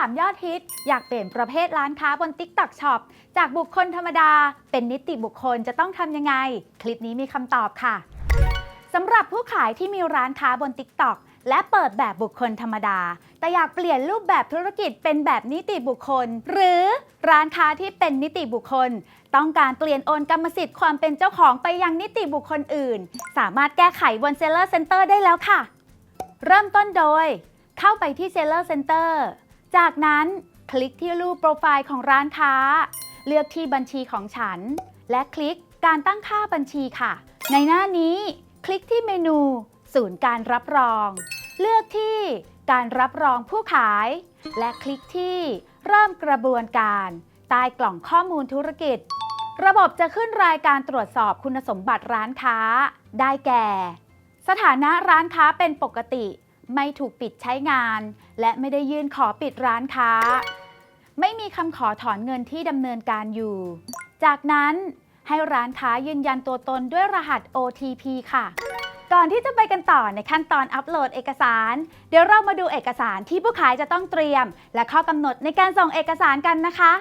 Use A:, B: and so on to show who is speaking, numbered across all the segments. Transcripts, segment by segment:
A: 3 ยอดฮิต อยากเปลี่ยนประเภทร้านค้าบน TikTok Shop จากบุคคลธรรมดา เป็นนิติบุคคลจะต้องทำยังไง คลิปนี้มีคำตอบค่ะสำหรับผู้ขายที่มีร้านค้าบน TikTok และเปิดแบบบุคคลธรรมดา แต่อยากเปลี่ยนรูปแบบธุรกิจเป็นแบบนิติบุคคล หรือร้านค้าที่เป็นนิติบุคคล ต้องการเปลี่ยนโอนกรรมสิทธิ์ความเป็นเจ้าของไปยังนิติบุคคลอื่น สามารถแก้ไขบน Seller Center ได้แล้วค่ะ เริ่มต้นโดย เข้าไปที่ Seller Center จากนั้นคลิกที่รูปโปรไฟล์ของร้านค้า เลือกที่บัญชีของฉัน และคลิกการตั้งค่าบัญชีค่ะ ในหน้านี้ คลิกที่เมนู ศูนย์การรับรอง เลือกที่การรับรองผู้ขาย และคลิกที่เริ่มกระบวนการใต้กล่องข้อมูลธุรกิจ ระบบจะขึ้นรายการตรวจสอบคุณสมบัติร้านค้า ได้แก่ สถานะร้านค้าเป็นปกติ ไม่ถูกปิดใช้งาน และไม่ได้ยื่นขอปิดร้านค้า ไม่มีคำขอถอนเงินที่ดำเนินการอยู่ จากนั้นให้ร้านค้ายืนยันตัวตนด้วยรหัส OTP ค่ะ ก่อนที่จะไปกันต่อในขั้นตอนอัปโหลดเอกสาร เดี๋ยวเรามาดูเอกสารที่ผู้ขายจะต้องเตรียม และข้อกำหนดในการส่งเอกสารกันนะคะ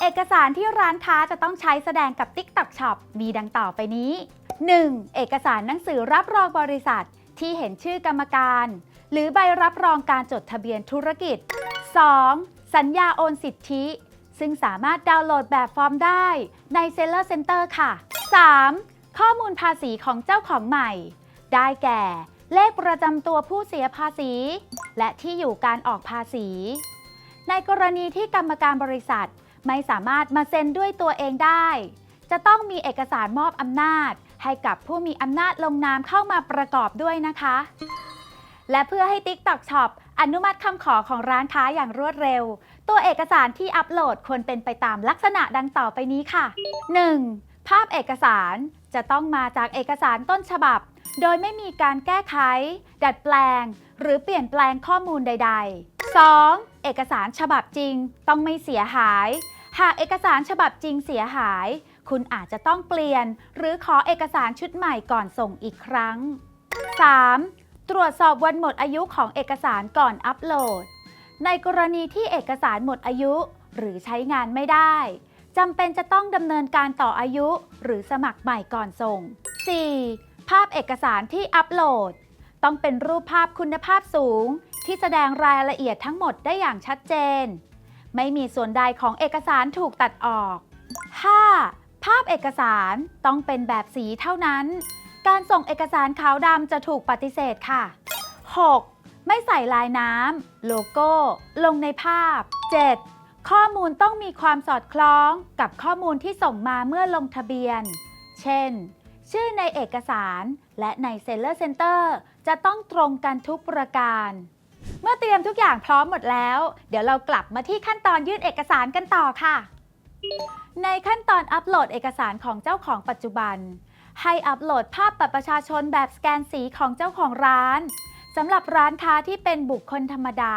A: เอกสารที่ร้านค้าจะต้องใช้แสดงกับ TikTok Shop มีดังต่อไปนี้ 1. เอกสารหนังสือรับรองบริษัทที่เห็นชื่อกรรมการ หรือใบรับรองการจดทะเบียนธุรกิจ 2. สัญญาโอนสิทธิ ซึ่งสามารถดาวน์โหลดแบบฟอร์มได้ใน Seller Center ค่ะ 3. ข้อมูลภาษีของเจ้าของใหม่ ได้แก่ เลขประจำตัวผู้เสียภาษี และที่อยู่การออกภาษี ในกรณีที่กรรมการบริษัทไม่สามารถมาเซ็นด้วยตัวเองได้ จะต้องมีเอกสารมอบอำนาจ ให้กับผู้มีอำนาจลงนามเข้ามาประกอบด้วยนะคะ และเพื่อให้ TikTok Shop อนุมัติคำขอของร้านค้าอย่างรวดเร็ว ตัวเอกสารที่อัปโหลดควรเป็นไปตามลักษณะดังต่อไปนี้ค่ะ 1. ภาพเอกสารจะต้องมาจากเอกสารต้นฉบับ โดยไม่มีการแก้ไข ดัดแปลง หรือเปลี่ยนแปลงข้อมูลใด ๆ 2. เอกสารฉบับจริงต้องไม่เสียหาย หากเอกสารฉบับจริงเสียหาย คุณอาจจะต้องเปลี่ยน หรือขอเอกสารชุดใหม่ก่อนส่งอีกครั้ง 3. ตรวจสอบวันหมดอายุของเอกสารก่อนอัปโหลด ในกรณีที่เอกสารหมดอายุ หรือใช้งานไม่ได้จำเป็นจะต้องดำเนินการต่ออายุหรือสมัครใหม่ก่อนส่ง 4. ภาพเอกสารที่อัปโหลด ต้องเป็นรูปภาพคุณภาพสูง ที่แสดงรายละเอียดทั้งหมดได้อย่างชัดเจน ไม่มีส่วนใดของเอกสารถูกตัดออก 5. ภาพเอกสารต้องเป็นแบบสีเท่านั้น การส่งเอกสารขาวดำจะถูกปฏิเสธค่ะ 6. ไม่ใส่ลายน้ำโลโก้ ลงในภาพ 7. ข้อมูลต้องมีความสอดคล้องกับข้อมูลที่ส่งมาเมื่อลงทะเบียน เช่น ชื่อในเอกสารและใน Seller Center จะต้องตรงกันทุกประการ เมื่อเตรียมทุกอย่างพร้อมหมดแล้ว เดี๋ยวเรากลับมาที่ขั้นตอนยื่นเอกสารกันต่อค่ะ ในขั้นตอนอัปโหลดเอกสารของเจ้าของปัจจุบัน ให้อัปโหลดภาพบัตรประชาชนแบบสแกนสีของเจ้าของร้านสำหรับร้านค้าที่เป็นบุคคลธรรมดา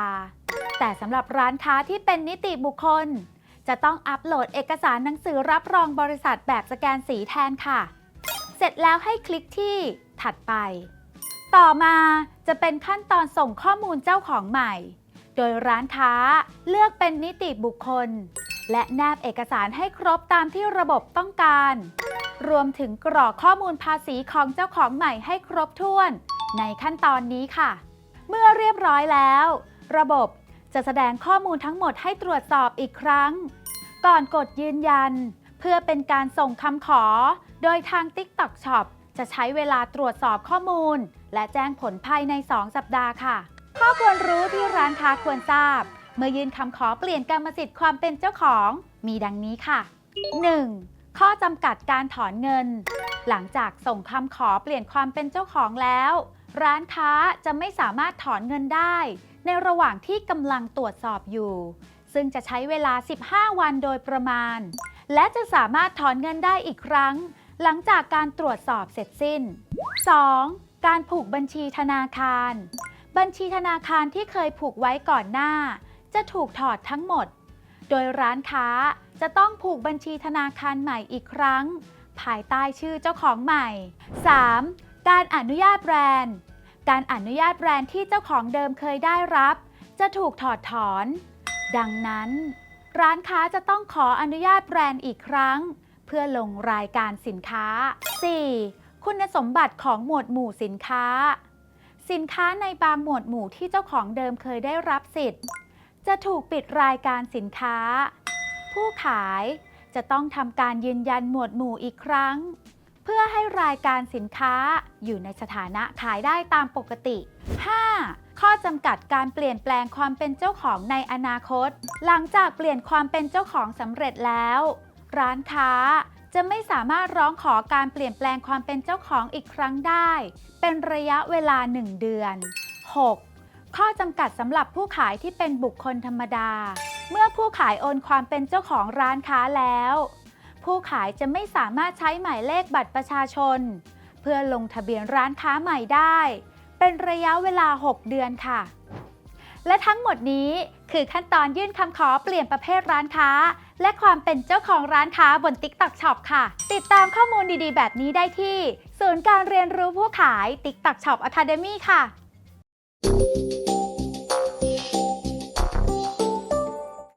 A: แต่สำหรับร้านค้าที่เป็นนิติบุคคล จะต้องอัปโหลดเอกสารหนังสือรับรองบริษัทแบบสแกนสีแทนค่ะ เสร็จแล้วให้คลิกที่ถัดไป ต่อมาจะเป็นขั้นตอนส่งข้อมูลเจ้าของใหม่ โดยร้านค้าเลือกเป็นนิติบุคคล และแนบเอกสารให้ครบตามที่ระบบต้องการ รวมถึงกรอกข้อมูลภาษีของเจ้าของใหม่ให้ครบถ้วน ในขั้นตอนนี้ค่ะ เมื่อเรียบร้อยแล้ว ระบบจะแสดงข้อมูลทั้งหมดให้ตรวจสอบอีกครั้ง ก่อนกดยืนยัน เพื่อเป็นการส่งคำขอ โดยทาง TikTok Shop จะใช้เวลาตรวจสอบข้อมูล และแจ้งผลภายใน 2 สัปดาห์ค่ะ ข้อควรรู้ที่ร้านค้าควรทราบ เมื่อยื่นคำขอเปลี่ยนกรรมสิทธิ์ความเป็นเจ้าของ มีดังนี้ค่ะ 1. ข้อจำกัดการถอนเงิน หลังจากส่งคำขอเปลี่ยนความเป็นเจ้าของแล้ว ร้านค้าจะไม่สามารถถอนเงินได้ ในระหว่างที่กำลังตรวจสอบอยู่ ซึ่งจะใช้เวลา 15 วันโดยประมาณ และจะสามารถถอนเงินได้อีกครั้ง หลังจากการตรวจสอบเสร็จสิ้น 2. การผูกบัญชีธนาคาร บัญชีธนาคารที่เคยผูกไว้ก่อนหน้า จะถูกถอดทั้งหมด โดยร้านค้า จะต้องผูกบัญชีธนาคารใหม่อีกครั้ง ภายใต้ชื่อเจ้าของใหม่ 3. การอนุญาตแบรนด์ การอนุญาตแบรนด์ที่เจ้าของเดิมเคยได้รับ จะถูกถอดถอน ดังนั้น ร้านค้าจะต้องขออนุญาตแบรนด์อีกครั้ง เพื่อลงรายการสินค้า 4. คุณสมบัติของหมวดหมู่สินค้า สินค้าในบางหมวดหมู่ที่เจ้าของเดิมเคยได้รับสิทธิ์ จะถูกปิดรายการสินค้า ผู้ขายจะต้องทำการยืนยันหมวดหมู่อีกครั้ง เพื่อให้รายการสินค้าอยู่ในสถานะขายได้ตามปกติ 5. ข้อจำกัดการเปลี่ยนแปลงความเป็นเจ้าของในอนาคต หลังจากเปลี่ยนความเป็นเจ้าของสำเร็จแล้ว ร้านค้าจะไม่สามารถร้องขอการเปลี่ยนแปลงความเป็นเจ้าของอีกครั้งได้ เป็นระยะเวลา 1 เดือน 6. ข้อจำกัดสำหรับผู้ขายที่เป็นบุคคลธรรมดา เมื่อผู้ขายโอนความเป็นเจ้าของร้านค้าแล้ว ผู้ขายจะไม่สามารถใช้หมายเลขบัตรประชาชน เพื่อลงทะเบียนร้านค้าใหม่ได้ เป็นระยะเวลา 6 เดือนค่ะ และทั้งหมดนี้คือขั้นตอนยื่นคำขอเปลี่ยนประเภทร้านค้า และความเป็นเจ้าของร้านค้าบน TikTok Shop ค่ะ ติดตามข้อมูลดีๆ แบบนี้ได้ที่ ศูนย์การเรียนรู้ผู้ขาย TikTok Shop Academy ค่ะ